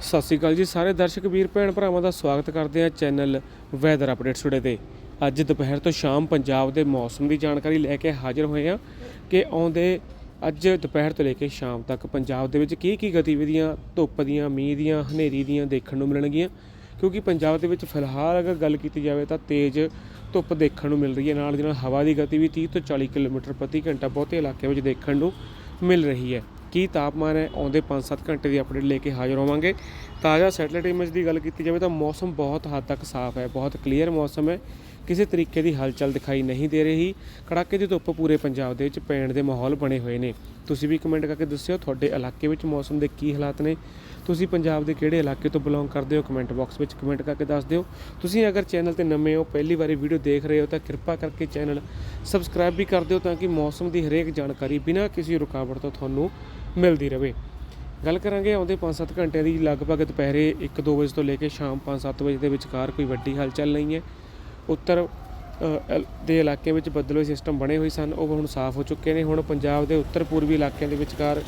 ਸਤਿ ਸ਼੍ਰੀ ਅਕਾਲ ਜੀ ਸਾਰੇ ਦਰਸ਼ਕ ਵੀਰ ਭੈਣ ਭਰਾਵਾਂ ਦਾ ਸਵਾਗਤ ਕਰਦੇ ਹਾਂ ਚੈਨਲ ਵੈਦਰ ਅਪਡੇਟਸ ਟੁਡੇ ਤੇ। ਅੱਜ ਦੁਪਹਿਰ ਤੋਂ ਸ਼ਾਮ ਪੰਜਾਬ ਦੇ ਮੌਸਮ ਦੀ ਜਾਣਕਾਰੀ ਲੈ ਕੇ ਹਾਜ਼ਰ ਹੋਏ ਹਾਂ ਕਿ ਆਉਂਦੇ ਅੱਜ ਦੁਪਹਿਰ ਤੋਂ ਲੈ ਕੇ ਸ਼ਾਮ ਤੱਕ ਪੰਜਾਬ ਦੇ ਵਿੱਚ ਕੀ ਕੀ ਗਤੀਵਿਧੀਆਂ, ਧੁੱਪ ਦੀਆਂ, ਮੀਂਹ ਦੀਆਂ, ਹਨੇਰੀ ਦੀਆਂ ਦੇਖਣ ਨੂੰ ਮਿਲਣਗੀਆਂ। ਕਿਉਂਕਿ ਪੰਜਾਬ ਦੇ ਵਿੱਚ ਫਿਲਹਾਲ ਅਗਰ ਗੱਲ ਕੀਤੀ ਜਾਵੇ ਤਾਂ ਤੇਜ਼ ਧੁੱਪ ਦੇਖਣ ਨੂੰ ਮਿਲ ਰਹੀ ਹੈ। ਨਾਲ ਦੀ ਨਾਲ ਹਵਾ ਦੀ ਗਤੀ ਵੀ 30 ਤੋਂ 40 ਕਿਲੋਮੀਟਰ ਪ੍ਰਤੀ ਘੰਟਾ ਬਹੁਤੇ ਇਲਾਕਿਆਂ ਵਿੱਚ ਦੇਖਣ ਨੂੰ ਮਿਲ ਰਹੀ ਹੈ। ਕੀ ਤਾਪਮਾਨ ਹੈ, ਆਉਂਦੇ 5-7 ਘੰਟੇ ਦੀ ਅਪਡੇਟ ਲੈ ਕੇ ਹਾਜ਼ਰ ਹੋਵਾਂਗੇ। ਤਾਜ਼ਾ ਸੈਟੇਲਾਈਟ ਇਮੇਜ ਦੀ ਗੱਲ ਕੀਤੀ ਜਾਵੇ ਤਾਂ ਮੌਸਮ ਬਹੁਤ ਹੱਦ ਤੱਕ ਸਾਫ਼ ਹੈ, ਬਹੁਤ ਕਲੀਅਰ ਮੌਸਮ ਹੈ। ਕਿਸੇ ਤਰੀਕੇ ਦੀ ਹਲਚਲ ਦਿਖਾਈ ਨਹੀਂ ਦੇ ਰਹੀ। ਕੜਾਕੇ ਦੀ ਧੁੱਪ ਪੂਰੇ ਪੰਜਾਬ ਦੇ ਵਿੱਚ ਪੈਣ ਦੇ ਮਾਹੌਲ ਬਣੇ ਹੋਏ ਨੇ। ਤੁਸੀਂ ਵੀ ਕਮੈਂਟ ਕਰਕੇ ਦੱਸਿਓ ਤੁਹਾਡੇ ਇਲਾਕੇ ਵਿੱਚ ਮੌਸਮ ਦੇ ਕੀ ਹਾਲਾਤ ਨੇ। ਤੁਸੀਂ ਪੰਜਾਬ ਦੇ ਕਿਹੜੇ ਇਲਾਕੇ ਤੋਂ ਬਿਲੋਂਗ ਕਰਦੇ ਹੋ? ਕਮੈਂਟ ਬਾਕਸ ਵਿੱਚ ਕਮੈਂਟ ਕਰਕੇ ਦੱਸ ਦਿਓ। ਤੁਸੀਂ ਅਗਰ ਚੈਨਲ ਤੇ ਨਵੇਂ ਹੋ, ਪਹਿਲੀ ਵਾਰੀ ਵੀਡੀਓ ਦੇਖ ਰਹੇ ਹੋ ਤਾਂ ਕਿਰਪਾ ਕਰਕੇ ਚੈਨਲ ਸਬਸਕ੍ਰਾਈਬ ਵੀ ਕਰ ਦਿਓ ਤਾਂ ਕਿ ਮੌਸਮ ਦੀ ਹਰੇਕ ਜਾਣਕਾਰੀ ਬਿਨਾਂ ਕਿਸੇ ਰੁਕਾਵਟ ਤੋਂ ਤੁਹਾਨੂੰ ਮਿਲਦੀ ਰਹੇ ਗੱਲ ਕਰਾਂਗੇ ਆਉਂਦੇ 5-7 ਘੰਟਿਆਂ ਦੀ ਲਗਭਗ ਦੁਪਹਿਰੇ 1-2 ਵਜੇ ਤੋਂ ਲੈ ਕੇ ਸ਼ਾਮ 5-7 ਵਜੇ ਦੇ ਵਿਚਕਾਰ ਕੋਈ ਵੱਡੀ ਹਲਚਲ ਨਹੀਂ ਹੈ। ਉੱਤਰ ਦੇ ਇਲਾਕੇ ਵਿੱਚ ਬੱਦਲੋਈ ਸਿਸਟਮ ਬਣੇ ਹੋਏ ਸਨ। ਉਹ ਹੁਣ ਸਾਫ਼ ਹੋ ਚੁੱਕੇ ਨੇ। ਹੁਣ ਪੰਜਾਬ ਦੇ ਉੱਤਰ ਪੂਰਬੀ ਇਲਾਕਿਆਂ ਦੇ ਵਿਚਕਾਰ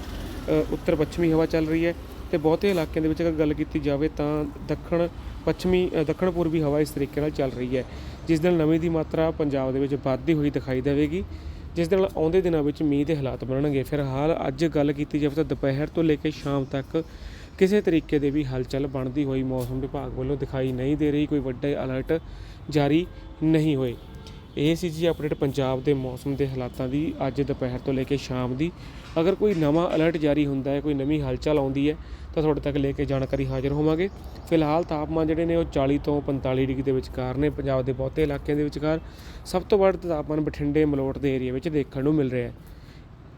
ਉੱਤਰ ਪੱਛਮੀ ਹਵਾ ਚੱਲ ਰਹੀ ਹੈ ਤੇ ਬਹੁਤੇ ਇਲਾਕਿਆਂ ਦੇ ਵਿੱਚ ਅਗਰ ਗੱਲ ਕੀਤੀ ਜਾਵੇ ਤਾਂ ਦੱਖਣ ਪੱਛਮੀ ਦੱਖਣ ਪੂਰਬੀ ਹਵਾ ਇਸ ਤਰੀਕੇ ਨਾਲ ਚੱਲ ਰਹੀ ਹੈ, ਜਿਸ ਨਾਲ ਨਮੀ ਦੀ ਮਾਤਰਾ ਪੰਜਾਬ ਦੇ ਵਿੱਚ ਵੱਧਦੀ ਹੋਈ ਦਿਖਾਈ ਦੇਵੇਗੀ, ਜਿਸ ਦੇ ਨਾਲ ਆਉਂਦੇ ਦਿਨਾਂ ਵਿੱਚ ਮੀਂਹ ਦੇ ਹਾਲਾਤ ਬਣਨਗੇ। ਫਿਲਹਾਲ ਅੱਜ ਗੱਲ ਕੀਤੀ ਜਾਵੇ ਤਾਂ ਦੁਪਹਿਰ ਤੋਂ ਲੈ ਕੇ ਸ਼ਾਮ ਤੱਕ ਕਿਸੇ ਤਰੀਕੇ ਦੇ ਵੀ ਹਲਚਲ ਬਣਦੀ ਹੋਈ ਮੌਸਮ ਵਿਭਾਗ ਵੱਲੋਂ ਦਿਖਾਈ ਨਹੀਂ ਦੇ ਰਹੀ, ਕੋਈ ਵੱਡੇ ਅਲਰਟ ਜਾਰੀ ਨਹੀਂ ਹੋਏ। ਇਹ ਸੀ ਜੀ ਅਪਡੇਟ ਪੰਜਾਬ ਦੇ ਮੌਸਮ ਦੇ ਹਾਲਾਤਾਂ ਦੀ ਅੱਜ ਦੁਪਹਿਰ ਤੋਂ ਲੈ ਕੇ ਸ਼ਾਮ ਦੀ। ਅਗਰ ਕੋਈ ਨਵਾਂ ਅਲਰਟ ਜਾਰੀ ਹੁੰਦਾ ਹੈ, ਕੋਈ ਨਵੀਂ ਹਲਚਲ ਆਉਂਦੀ ਹੈ, ਤਾਂ ਤੁਹਾਡੇ ਤੱਕ ਲੈ ਕੇ ਜਾਣਕਾਰੀ ਹਾਜ਼ਰ ਹੋਵਾਂਗੇ। ਫਿਲਹਾਲ ਤਾਪਮਾਨ ਜਿਹੜੇ ਨੇ ਉਹ 40 ਤੋਂ 45 ਡਿਗਰੀ ਦੇ ਵਿਚਕਾਰ ਨੇ, ਪੰਜਾਬ ਦੇ ਬਹੁਤੇ ਇਲਾਕਿਆਂ ਦੇ ਵਿਚਕਾਰ। ਸਭ ਤੋਂ ਵੱਧ ਤਾਪਮਾਨ ਬਠਿੰਡੇ, ਮਲੋਟ ਦੇ ਏਰੀਆ ਵਿੱਚ ਦੇਖਣ ਨੂੰ ਮਿਲ ਰਿਹਾ ਹੈ।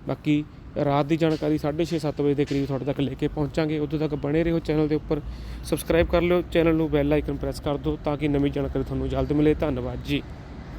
ਬਾਕੀ ਰਾਤ ਦੀ ਜਾਣਕਾਰੀ 6:30 7 ਵਜੇ ਦੇ ਕਰੀਬ ਤੁਹਾਡੇ ਤੱਕ ਲੈ ਕੇ ਪਹੁੰਚਾਂਗੇ। ਉਦੋਂ ਤੱਕ ਬਣੇ ਰਹੋ ਚੈਨਲ ਦੇ ਉੱਪਰ। ਸਬਸਕ੍ਰਾਈਬ ਕਰ ਲਿਓ। ਚੈਨਲ ਨੂੰ ਬੈਲ ਆਈਕਨ ਪ੍ਰੈਸ ਕਰ ਦਿਓ ਤਾਂ ਕਿ ਨਵੀਂ ਜਾਣਕਾਰੀ ਤੁਹਾਨੂੰ ਜਲਦ ਮਿਲੇ। ਧੰਨਵਾਦ ਜੀ।